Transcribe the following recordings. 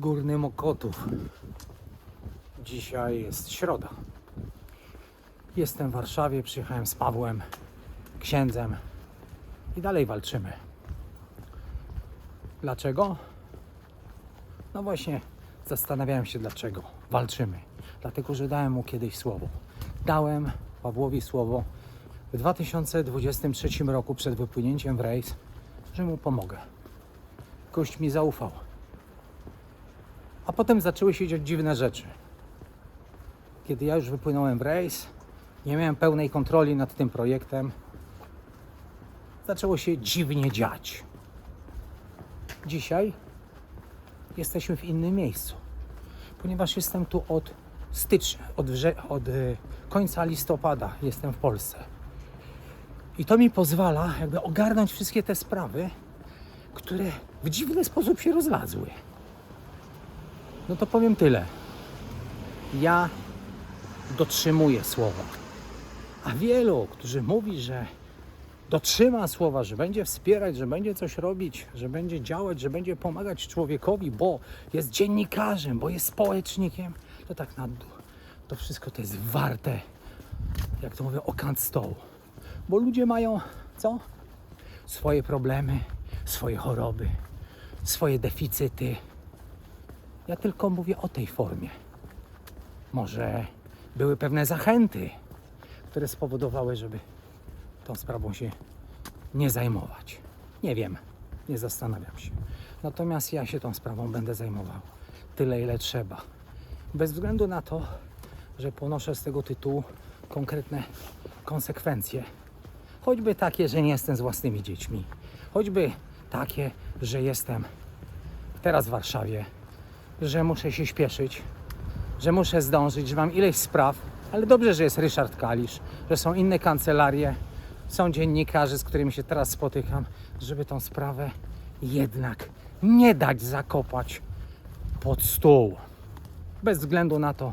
Górny Mokotów. Dzisiaj jest środa. Jestem w Warszawie, przyjechałem z Pawłem, księdzem i dalej walczymy. Dlaczego? No właśnie, zastanawiałem się dlaczego walczymy. Dlatego, że dałem mu kiedyś słowo. Dałem Pawłowi słowo w 2023 roku przed wypłynięciem w rejs, że mu pomogę. Gość mi zaufał. A potem zaczęły się dziać dziwne rzeczy. Kiedy ja już wypłynąłem w rejs, nie miałem pełnej kontroli nad tym projektem, zaczęło się dziwnie dziać. Dzisiaj jesteśmy w innym miejscu, ponieważ jestem tu od stycznia, od, od y, końca listopada jestem w Polsce. I to mi pozwala jakby ogarnąć wszystkie te sprawy, które w dziwny sposób się rozlazły. No to powiem tyle. Ja dotrzymuję słowa. A wielu, którzy mówi, że dotrzyma słowa, że będzie wspierać, że będzie coś robić, że będzie działać, że będzie pomagać człowiekowi, bo jest dziennikarzem, bo jest społecznikiem, to tak na. To wszystko to jest warte, jak to mówię, o kant stołu. Bo ludzie mają co? Swoje problemy, swoje choroby, swoje deficyty. Ja tylko mówię o tej formie. Może były pewne zachęty, które spowodowały, żeby tą sprawą się nie zajmować. Nie wiem, nie zastanawiam się. Natomiast ja się tą sprawą będę zajmował tyle, ile trzeba. Bez względu na to, że ponoszę z tego tytułu konkretne konsekwencje. Choćby takie, że nie jestem z własnymi dziećmi. Choćby takie, że jestem teraz w Warszawie, że muszę się śpieszyć, że muszę zdążyć, że mam ileś spraw, ale dobrze, że jest Ryszard Kalisz, że są inne kancelarie, są dziennikarze, z którymi się teraz spotykam, żeby tą sprawę jednak nie dać zakopać pod stół. Bez względu na to,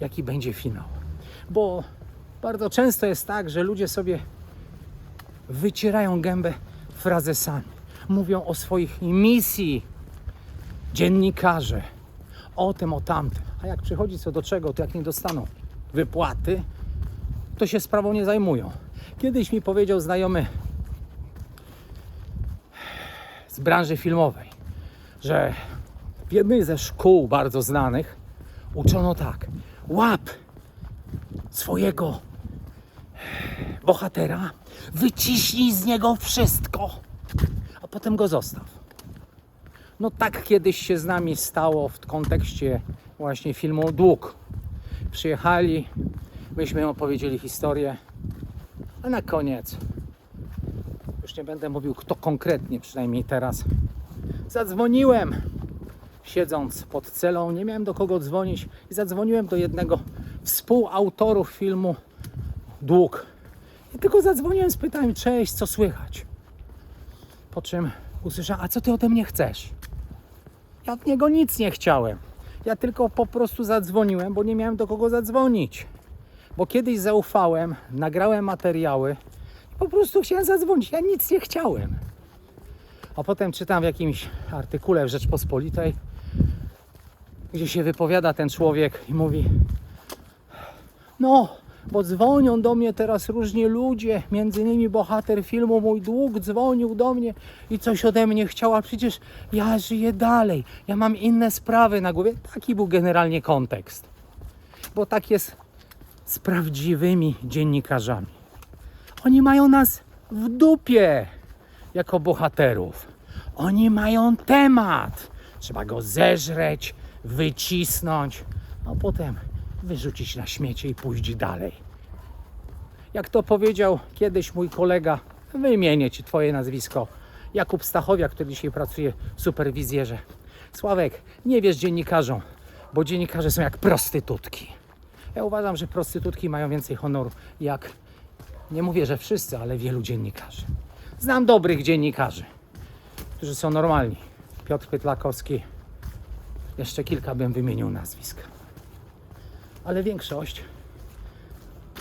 jaki będzie finał. Bo bardzo często jest tak, że ludzie sobie wycierają gębę frazesami. Mówią o swoich misji, dziennikarze, o tym, o tamtym. A jak przychodzi co do czego, to jak nie dostaną wypłaty, to się sprawą nie zajmują. Kiedyś mi powiedział znajomy z branży filmowej, że w jednej ze szkół bardzo znanych uczono tak: łap swojego bohatera, wyciśnij z niego wszystko, a potem go zostaw. No tak kiedyś się z nami stało w kontekście właśnie filmu Dług. Przyjechali, myśmy opowiedzieli historię, a na koniec, już nie będę mówił kto konkretnie, przynajmniej teraz, zadzwoniłem, siedząc pod celą, nie miałem do kogo dzwonić i zadzwoniłem do jednego współautorów filmu Dług. I tylko zadzwoniłem z pytaniem, cześć, co słychać? Po czym usłyszałem, a co ty ode mnie chcesz? Ja od niego nic nie chciałem. Ja tylko po prostu zadzwoniłem, bo nie miałem do kogo zadzwonić. Bo kiedyś zaufałem, nagrałem materiały po prostu chciałem zadzwonić. Ja nic nie chciałem. A potem czytam w jakimś artykule w Rzeczpospolitej, gdzie się wypowiada ten człowiek i mówi: No, bo dzwonią do mnie teraz różni ludzie, między innymi bohater filmu Mój Dług dzwonił do mnie i coś ode mnie chciał, a przecież ja żyję dalej, ja mam inne sprawy na głowie. Taki był generalnie kontekst. Bo tak jest z prawdziwymi dziennikarzami. Oni mają nas w dupie jako bohaterów. Oni mają temat. Trzeba go zeżreć, wycisnąć, a potem wyrzucić na śmiecie i pójść dalej. Jak to powiedział kiedyś mój kolega, wymienię Ci Twoje nazwisko, Jakub Stachowiak, który dzisiaj pracuje w superwizjerze. Sławek, nie wiesz dziennikarzom, bo dziennikarze są jak prostytutki. Ja uważam, że prostytutki mają więcej honoru jak, nie mówię, że wszyscy, ale wielu dziennikarzy. Znam dobrych dziennikarzy, którzy są normalni. Piotr Pytlakowski, jeszcze kilka bym wymienił nazwisk. Ale większość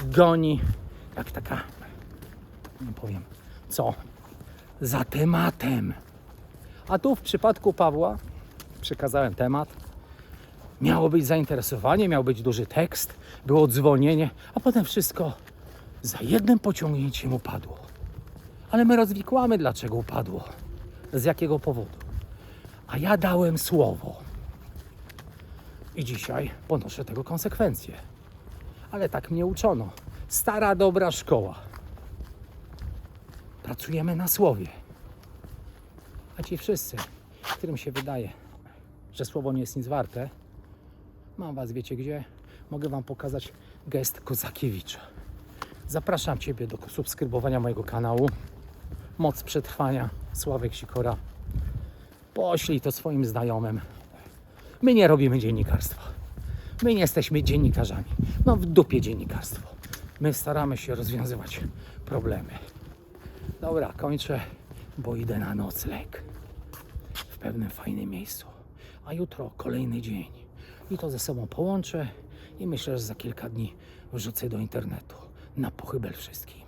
goni jak taka, nie powiem co, za tematem. A tu w przypadku Pawła Przekazałem temat. Miało być zainteresowanie, miał być duży tekst, było dzwonienie, a potem wszystko za jednym pociągnięciem upadło. Ale my rozwikłamy, dlaczego upadło, z jakiego powodu. A ja dałem słowo. I dzisiaj ponoszę tego konsekwencje. Ale tak mnie uczono. Stara, dobra szkoła. Pracujemy na słowie. A ci wszyscy, którym się wydaje, że słowo nie jest nic warte, mam was, wiecie gdzie? Mogę wam pokazać gest Kozakiewicza. Zapraszam Ciebie do subskrybowania mojego kanału. Moc przetrwania, Sławek Sikora. Poślij to swoim znajomym. My nie robimy dziennikarstwa. My nie jesteśmy dziennikarzami. Mam w dupie dziennikarstwo. My staramy się rozwiązywać problemy. Dobra, kończę, bo idę na nocleg w pewnym fajnym miejscu. A jutro kolejny dzień. I to ze sobą połączę i myślę, że za kilka dni wrzucę do internetu na pochybel wszystkim.